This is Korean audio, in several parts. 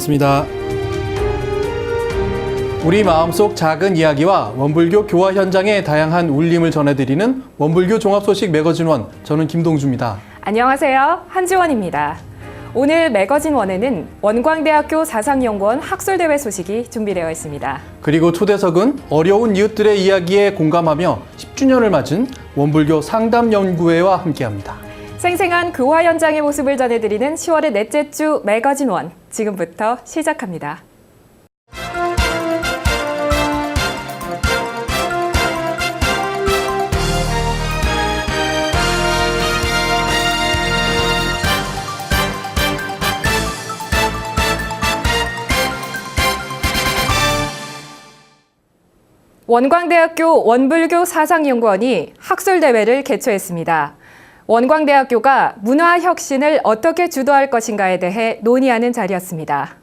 반갑습니다. 우리 마음속 작은 이야기와 원불교 교화 현장의 다양한 울림을 전해드리는 원불교 종합 소식 매거진원 저는 김동주입니다. 안녕하세요. 한지원입니다. 오늘 매거진 원에는 원광대학교 사상연구원 학술대회 소식이 준비되어 있습니다. 그리고 초대석은 어려운 이웃들의 이야기에 공감하며 10주년을 맞은 원불교 상담연구회와 함께합니다. 생생한 교화 현장의 모습을 전해드리는 10월의 넷째 주 매거진 원 지금부터 시작합니다. 원광대학교 원불교 사상연구원이 학술대회를 개최했습니다. 원광대학교가 문화혁신을 어떻게 주도할 것인가에 대해 논의하는 자리였습니다.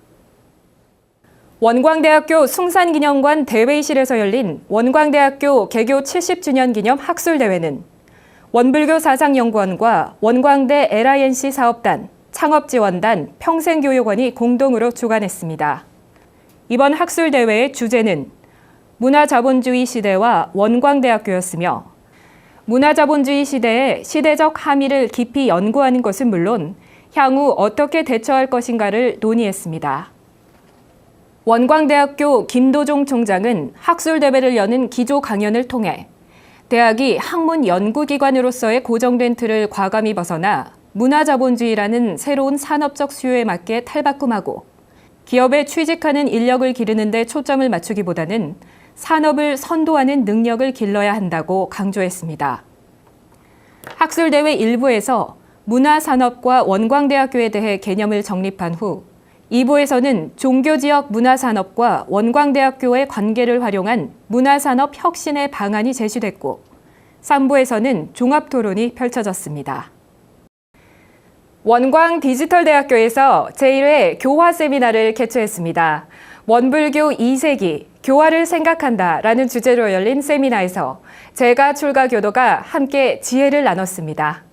원광대학교 숭산기념관 대회의실에서 열린 원광대학교 개교 70주년 기념 학술대회는 원불교 사상연구원과 원광대 LINC 사업단, 창업지원단, 평생교육원이 공동으로 주관했습니다. 이번 학술대회의 주제는 문화자본주의 시대와 원광대학교였으며 문화자본주의 시대의 시대적 함의를 깊이 연구하는 것은 물론 향후 어떻게 대처할 것인가를 논의했습니다. 원광대학교 김도종 총장은 학술대회를 여는 기조 강연을 통해 대학이 학문 연구기관으로서의 고정된 틀을 과감히 벗어나 문화자본주의라는 새로운 산업적 수요에 맞게 탈바꿈하고 기업에 취직하는 인력을 기르는 데 초점을 맞추기보다는 산업을 선도하는 능력을 길러야 한다고 강조했습니다. 학술대회 일부에서 문화산업과 원광대학교에 대해 개념을 정립한 후 2부에서는 종교지역 문화산업과 원광대학교의 관계를 활용한 문화산업 혁신의 방안이 제시됐고 3부에서는 종합토론이 펼쳐졌습니다. 원광 디지털대학교에서 제1회 교화 세미나를 개최했습니다. 원불교 2세기 교화를 생각한다 라는 주제로 열린 세미나에서 제가 출가 교도가 함께 지혜를 나눴습니다.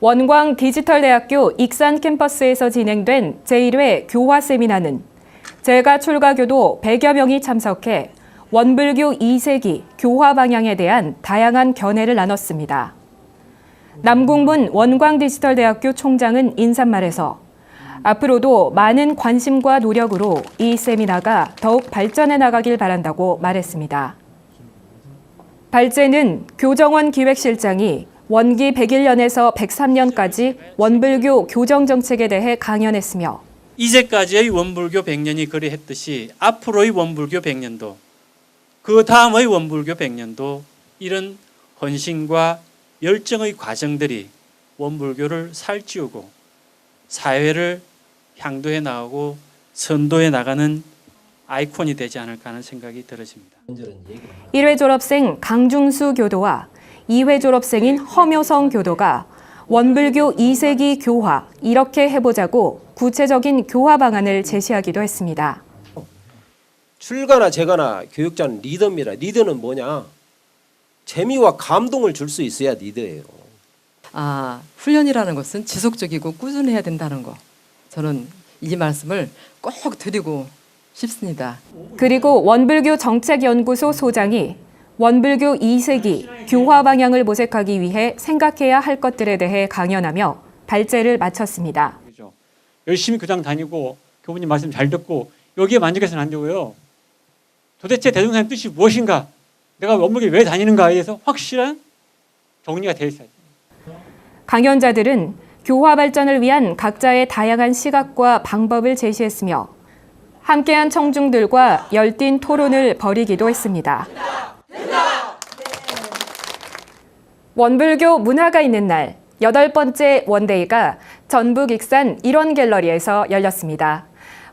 원광 디지털대학교 익산 캠퍼스에서 진행된 제1회 교화 세미나는 제가 출가 교도 100여 명이 참석해 원불교 2세기 교화 방향에 대한 다양한 견해를 나눴습니다. 남궁문 원광 디지털대학교 총장은 인사말에서 앞으로도 많은 관심과 노력으로 이 세미나가 더욱 발전해 나가길 바란다고 말했습니다. 발제는 교정원 기획실장이 원기 101년에서 103년까지 원불교 교정 정책에 대해 강연했으며 이제까지의 원불교 100년이 그리했듯이 앞으로의 원불교 100년도 그 다음의 원불교 100년도 이런 헌신과 열정의 과정들이 원불교를 살찌우고 사회를 향도해 나가고 선도해 나가는 아이콘이 되지 않을까 하는 생각이 들어집니다. 1회 졸업생 강중수 교도와 2회 졸업생인 허묘성 교도가 원불교 2세기 교화 이렇게 해보자고 구체적인 교화 방안을 제시하기도 했습니다. 출가나 제가나 교육자는 리더입니다. 리더는 뭐냐? 재미와 감동을 줄 수 있어야 리더예요. 아, 훈련이라는 것은 지속적이고 꾸준해야 된다는 거. 저는 이 말씀을 꼭 드리고 싶습니다. 그리고 원불교 정책연구소 소장이 원불교 2세기 교화 방향을 모색하기 위해 생각해야 할 것들에 대해 강연하며 발제를 마쳤습니다. 열심히 교장 다니고 교부님 말씀 잘 듣고 여기에 만족해서는 안 되고요. 도대체 대종사님 뜻이 무엇인가? 내가 원불교 왜 다니는가에 대해서 확실한 정리가 되어 있어야 돼요. 강연자들은 교화 발전을 위한 각자의 다양한 시각과 방법을 제시했으며 함께한 청중들과 열띤 토론을 벌이기도 했습니다. 원불교 문화가 있는 날 여덟 번째 원데이가 전북 익산 일원 갤러리에서 열렸습니다.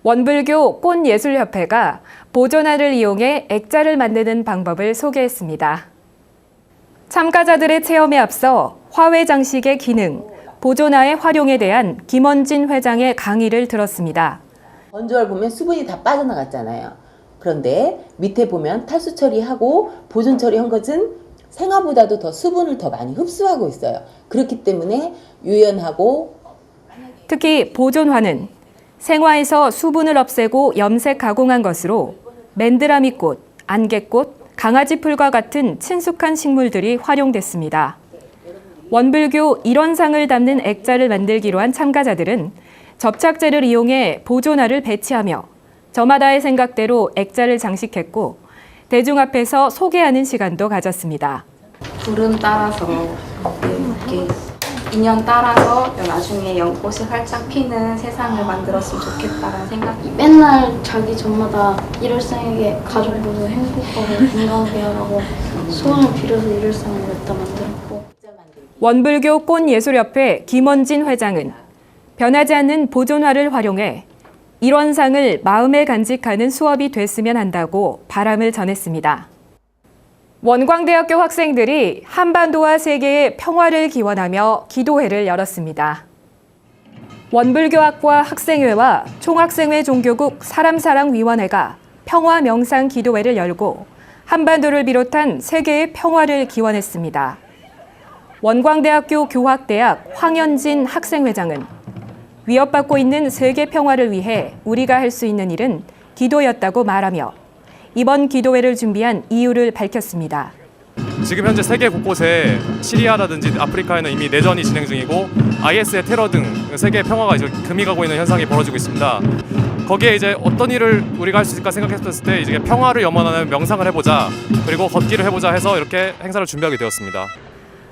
원불교 꽃예술협회가 보존화를 이용해 액자를 만드는 방법을 소개했습니다. 참가자들의 체험에 앞서 화훼 장식의 기능, 보존화의 활용에 대한 김원진 회장의 강의를 들었습니다. 건조할 보면 수분이 다 빠져나갔잖아요. 그런데 밑에 보면 탈수 처리하고 보존 처리한 것은 생화보다도 더 수분을 더 많이 흡수하고 있어요. 그렇기 때문에 유연하고 특히 보존화는 생화에서 수분을 없애고 염색 가공한 것으로 맨드라미꽃, 안개꽃, 강아지풀과 같은 친숙한 식물들이 활용됐습니다. 원불교 일원상을 담는 액자를 만들기로 한 참가자들은 접착제를 이용해 보존화를 배치하며 저마다의 생각대로 액자를 장식했고 대중 앞에서 소개하는 시간도 가졌습니다. 구름 따라서 이렇게 인연 따라서 나중에 연꽃이 활짝 피는 세상을 만들었으면 좋겠다는 생각이 맨날 자기 전마다 일월상에게 가족 모두 행복하고 건강되어라고 소원을 빌어서 일월상을 냈다 만들었고 원불교 꽃예술협회 김원진 회장은 변하지 않는 보존화를 활용해 일원상을 마음에 간직하는 수업이 됐으면 한다고 바람을 전했습니다. 원광대학교 학생들이 한반도와 세계의 평화를 기원하며 기도회를 열었습니다. 원불교학과 학생회와 총학생회 종교국 사람사랑위원회가 평화 명상 기도회를 열고 한반도를 비롯한 세계의 평화를 기원했습니다. 원광대학교 교학대학 황현진 학생회장은 위협받고 있는 세계 평화를 위해 우리가 할 수 있는 일은 기도였다고 말하며 이번 기도회를 준비한 이유를 밝혔습니다. 지금 현재 세계 곳곳에 시리아라든지 아프리카에는 이미 내전이 진행 중이고 IS의 테러 등 세계 평화가 이제 금이 가고 있는 현상이 벌어지고 있습니다. 거기에 이제 어떤 일을 우리가 할 수 있을까 생각했을 때 이제 평화를 염원하는 명상을 해보자 그리고 걷기를 해보자 해서 이렇게 행사를 준비하게 되었습니다.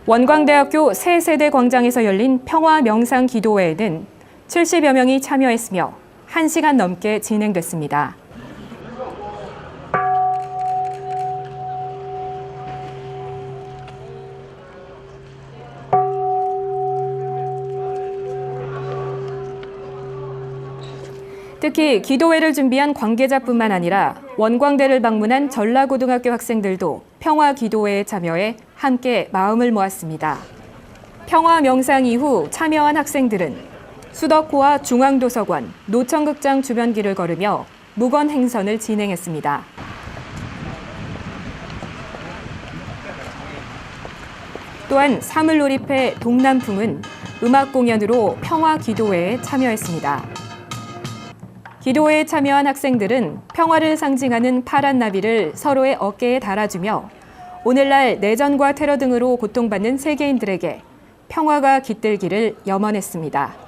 원광대학교 새 세대 광장에서 열린 평화 명상 기도회에는 70여 명이 참여했으며 1시간 넘게 진행됐습니다. 특히 기도회를 준비한 관계자뿐만 아니라 원광대를 방문한 전라고등학교 학생들도 평화 기도회에 참여해 함께 마음을 모았습니다. 평화 명상 이후 참여한 학생들은 수덕호와 중앙도서관, 노천극장 주변 길을 걸으며 무건 행선을 진행했습니다. 또한 사물놀이패 동남풍은 음악 공연으로 평화 기도회에 참여했습니다. 기도회에 참여한 학생들은 평화를 상징하는 파란 나비를 서로의 어깨에 달아주며 오늘날 내전과 테러 등으로 고통받는 세계인들에게 평화가 깃들기를 염원했습니다.